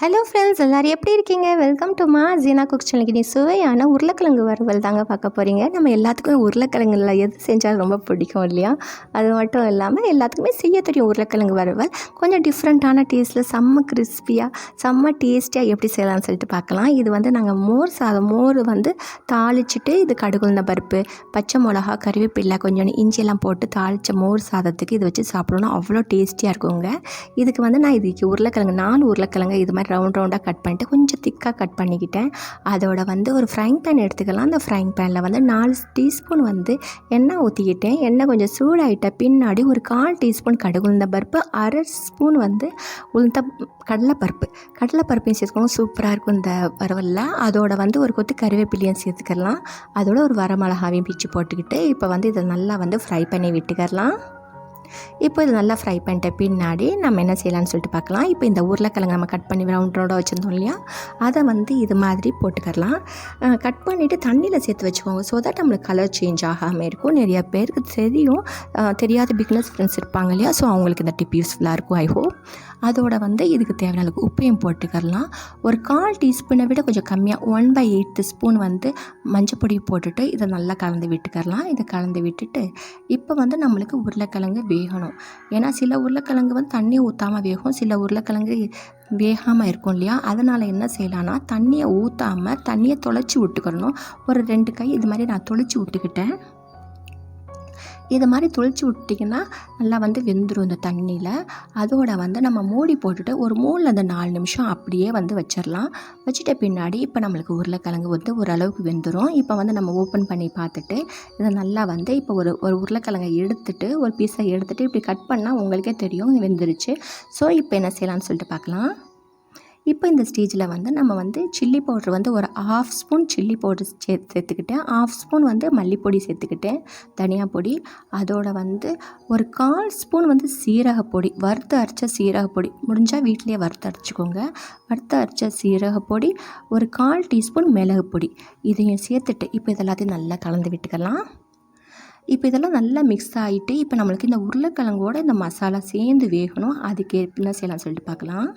Hello friends எல்லோரும் எப்படி இருக்கீங்க? வெல்கம் டு மா ஜீனா குக் சேனலுக்கு நீ சுவையான உருளைக்கிழங்கு வறுவல் தாங்க பார்க்க போகிறீங்க நம்ம எல்லாத்துக்கும் உருளைக்கிழங்குல எது செஞ்சாலும் ரொம்ப பிடிக்கும் இல்லையா? அது மட்டும் இல்லாமல் எல்லாத்துக்குமே செய்ய தெரியும் உருளைக்கிழங்கு வறுவல். கொஞ்சம் டிஃப்ரெண்ட்டான டேஸ்ட்டில் செம்ம கிறிஸ்பியாக செம்ம டேஸ்டியாக எப்படி செய்யலாம்னு சொல்லிட்டு பார்க்கலாம். இது வந்து நாங்கள் மோர் சாதம் மோர் வந்து தாளிச்சிட்டு இது கடுகுந்த பருப்பு பச்சை மிளகா கறிவேப்பில்லை கொஞ்சம் இஞ்சியெல்லாம் போட்டு தாளித்த மோர் சாதத்துக்கு இது வச்சு சாப்பிடணும் அவ்வளோ டேஸ்டியாக இருக்குங்க. இதுக்கு வந்து நான் இதுக்கு உருளைக்கிழங்கு நாலு உருளைக்கிழங்கு இது மாதிரி ரவுண்ட் ரவுண்டாக கட் பண்ணிட்டு கொஞ்சம் திக்காக கட் பண்ணிக்கிட்டேன். அதோட வந்து ஒரு ஃப்ரைங் பேன் எடுத்துக்கலாம். அந்த ஃப்ரைங் பேனில் வந்து நாலு டீஸ்பூன் வந்து எண்ணெய் ஊற்றிக்கிட்டேன் எண்ணெய் கொஞ்சம் சூடாகிட்ட பின்னாடி ஒரு கால் டீஸ்பூன் கடுகு உளுந்த பருப்பு அரை ஸ்பூன் வந்து உளுந்த கடலைப்பருப்பு. கடலைப்பருப்பையும் சேர்த்துக்கணும். சூப்பராக இருக்கும் இந்த வறுவலில். அதோட வந்து ஒரு கொத்து கருவேப்பிலையும் சேர்த்துக்கலாம். அதோட ஒரு வரமிளகாவையும் பிச்சு போட்டுக்கிட்டு இப்போ வந்து இதை நல்லா வந்து ஃப்ரை பண்ணி விட்டுக்கரலாம் இப்போ இது நல்லா ஃப்ரை பண்ணிட்ட பின்னாடி நம்ம என்ன செய்யலாம்னு சொல்லிட்டு பார்க்கலாம். இப்போ இந்த உருளைக்கிழங்கு நம்ம கட் பண்ணி ரவுண்ட் ரவுண்டாக வச்சுருந்தோம் இல்லையா? அதை வந்து இது மாதிரி போட்டுக்கரலாம் கட் பண்ணிவிட்டு தண்ணியில் சேர்த்து வச்சுக்கோங்க. ஸோ தட் நம்மளுக்கு கலர் சேஞ்ச் ஆகாமல் இருக்கும். நிறைய பேருக்கு தெரியும். தெரியாத பிக்னஸ் ஃப்ரெண்ட்ஸ் இருப்பாங்க இல்லையா? ஸோ அவங்களுக்கு இந்த டிப் யூஸ்ஃபுல்லாக இருக்கும் ஐ ஹோப் அதோட வந்து இதுக்கு தேவையான அளவுக்கு உப்பையும் போட்டுக்கலாம் ஒரு கால் டீஸ்பூனை விட கொஞ்சம் கம்மியாக ஒன் பை எயிட் ஸ்பூன் வந்து மஞ்சப்பொடி போட்டுட்டு இதை நல்லா கலந்து விட்டுக்கரலாம் இதை கலந்து விட்டுட்டு இப்போ வந்து நம்மளுக்கு உருளைக்கிழங்கு வேகணும். ஏன்னா சில உருளைக்கிழங்கு வந்து தண்ணி ஊற்றாமல் வேகும். சில உருளைக்கிழங்கு வேகாமல் இருக்கும் இல்லையா? அதனால் என்ன செய்யலான்னா தண்ணியை ஊற்றாமல் தண்ணியை தொலைச்சி விட்டுக்கிறணும். ஒரு ரெண்டு கை இது மாதிரி நான் தொலைச்சி விட்டுக்கிட்டேன். இதை மாதிரி தொளிச்சு விட்டிங்கன்னா நல்லா வந்து வெந்துடும் இந்த தண்ணியில். அதோட வந்து நம்ம மூடி போட்டுட்டு ஒரு மூணுலேருந்து நாலு நிமிஷம் அப்படியே வந்து வச்சிடலாம் வச்சுட்ட பின்னாடி இப்போ நம்மளுக்கு உருளைக்கிழங்கு வந்து ஓரளவுக்கு வெந்துடும் இப்போ வந்து நம்ம ஓப்பன் பண்ணி பார்த்துட்டு இதை நல்லா வந்து இப்போ ஒரு ஒரு உருளைக்கிழங்கை எடுத்துட்டு ஒரு பீஸை எடுத்துகிட்டு இப்படி கட் பண்ணால் உங்களுக்கே தெரியும் வெந்துருச்சு. ஸோ இப்போ என்ன செய்யலாம்னு சொல்லிட்டு பார்க்கலாம். இப்போ இந்த ஸ்டேஜில் வந்து நம்ம வந்து சில்லி பவுட்ரு வந்து ஒரு ஆஃப் ஸ்பூன் சில்லி பவுட்ரு சே சேர்த்துக்கிட்டேன். ஆஃப் ஸ்பூன் வந்து மல்லிப்பொடி சேர்த்துக்கிட்டேன் தனியா பொடி. அதோட வந்து ஒரு கால் ஸ்பூன் வந்து சீரகப்பொடி வறுத்து அரைச்ச சீரகப்பொடி முடிஞ்சால் வீட்லேயே வறுத்து அரைச்சிக்கோங்க. வறுத்து அரைச்ச சீரகப்பொடி ஒரு கால் டீஸ்பூன் மிளகு பொடி. இதையும் சேர்த்துட்டு இப்போ இதெல்லாத்தையும் நல்லா கலந்து விட்டுக்கலாம். இப்போ இதெல்லாம் நல்லா மிக்ஸ் ஆகிட்டு இப்போ நம்மளுக்கு இந்த உருளைக்கிழங்கோட இந்த மசாலா சேர்ந்து வேகணும். அதுக்கு என்ன செய்யலாம் சொல்லிட்டு பார்க்கலாம்.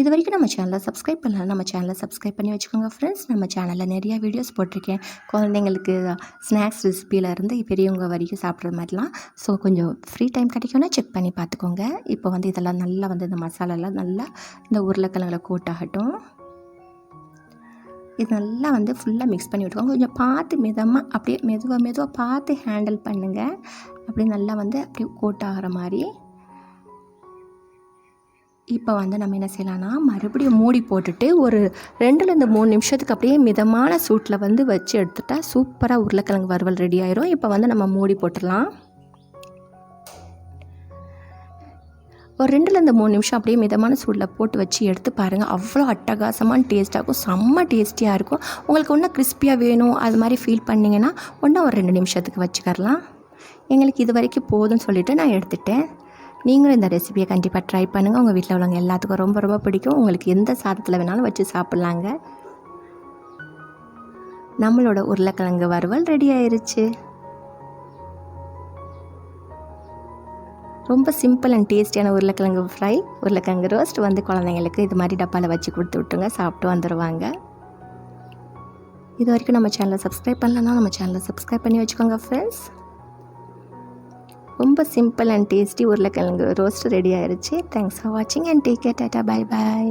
இது வரைக்கும் நம்ம சேனலை சப்ஸ்கிரைப் பண்ணலாம் நம்ம சேனலை சப்ஸ்கிரைப் பண்ணி வச்சுக்கோங்க ஃப்ரெண்ட்ஸ் நம்ம சேனலில் நிறையா வீடியோஸ் போட்டிருக்கேன். குழந்தைங்களுக்கு ஸ்நாக்ஸ் ரெசிப்பியிலேருந்து பெரியவங்க வரைக்கும் சாப்பிட்ற மாதிரிலாம். ஸோ கொஞ்சம் ஃப்ரீ டைம் கிடைக்கும்னா செக் பண்ணி பார்த்துக்கோங்க. இப்போ வந்து இதெல்லாம் நல்லா வந்து இந்த மசாலாலாம் நல்லா இந்த உருளைக்கிழங்குல கோட்டாகட்டும். இது நல்லா வந்து ஃபுல்லாக மிக்ஸ் பண்ணி விட்டுக்கோங்க. கொஞ்சம் பார்த்து மிதமாக அப்படியே மெதுவாக மெதுவாக பார்த்து ஹேண்டில் பண்ணுங்கள் அப்படியே நல்லா வந்து அப்படியே கோட் ஆகிற மாதிரி இப்போ வந்து நம்ம என்ன செய்யலாம்னா மறுபடியும் மூடி போட்டுட்டு ஒரு ரெண்டுலேருந்து மூணு நிமிஷத்துக்கு அப்படியே மிதமான சூட்டில் வந்து வச்சு எடுத்துட்டா சூப்பராக உருளைக்கிழங்கு வறுவல் ரெடி ஆயிரும். இப்போ வந்து நம்ம மூடி போட்டுடலாம். ஒரு ரெண்டுலேருந்து மூணு நிமிஷம் அப்படியே மிதமான சூடில் போட்டு வச்சு எடுத்து பாருங்கள் அவ்வளோ அட்டகாசமான டேஸ்ட்டாக இருக்கும். செம்ம டேஸ்டியாக இருக்கும். உங்களுக்கு ஒன்றும் கிறிஸ்பியாக வேணும் அது மாதிரி ஃபீல் பண்ணிங்கன்னா ஒன்றா ஒரு ரெண்டு நிமிஷத்துக்கு வச்சுக்கரலாம் எங்களுக்கு இது வரைக்கும் போதும்னு சொல்லிவிட்டு நான் எடுத்துட்டேன். நீங்களும் இந்த ரெசிபியை கண்டிப்பாக ட்ரை பண்ணுங்கள் உங்கள் வீட்டில் உள்ளவங்க எல்லாத்துக்கும் ரொம்ப ரொம்ப பிடிக்கும். உங்களுக்கு எந்த சாதத்தில் வேணாலும் வச்சு சாப்பிட்லாங்க. நம்மளோட உருளைக்கிழங்கு வறுவல் ரெடி ஆயிருச்சு. ரொம்ப சிம்பிள் அண்ட் டேஸ்டியான உருளைக்கிழங்கு ஃப்ரை உருளைக்கிழங்கு ரோஸ்ட் வந்து குழந்தைங்களுக்கு இது மாதிரி டப்பாவில் வச்சு கொடுத்து விட்டுருங்க. சாப்பிட்டு வந்துடுவாங்க இது வரைக்கும் நம்ம சேனலை சப்ஸ்கிரைப் பண்ணலன்னா நம்ம சேனலை சப்ஸ்கிரைப் பண்ணி வச்சுக்கோங்க ஃப்ரெண்ட்ஸ் ரொம்ப சிம்பிள் அண்ட் டேஸ்டி உருளைக்கிழங்கு ரோஸ்ட் ரெடி ஆயிடுச்சு தேங்க்ஸ் ஃபார் வாட்சிங் and take care tata bye bye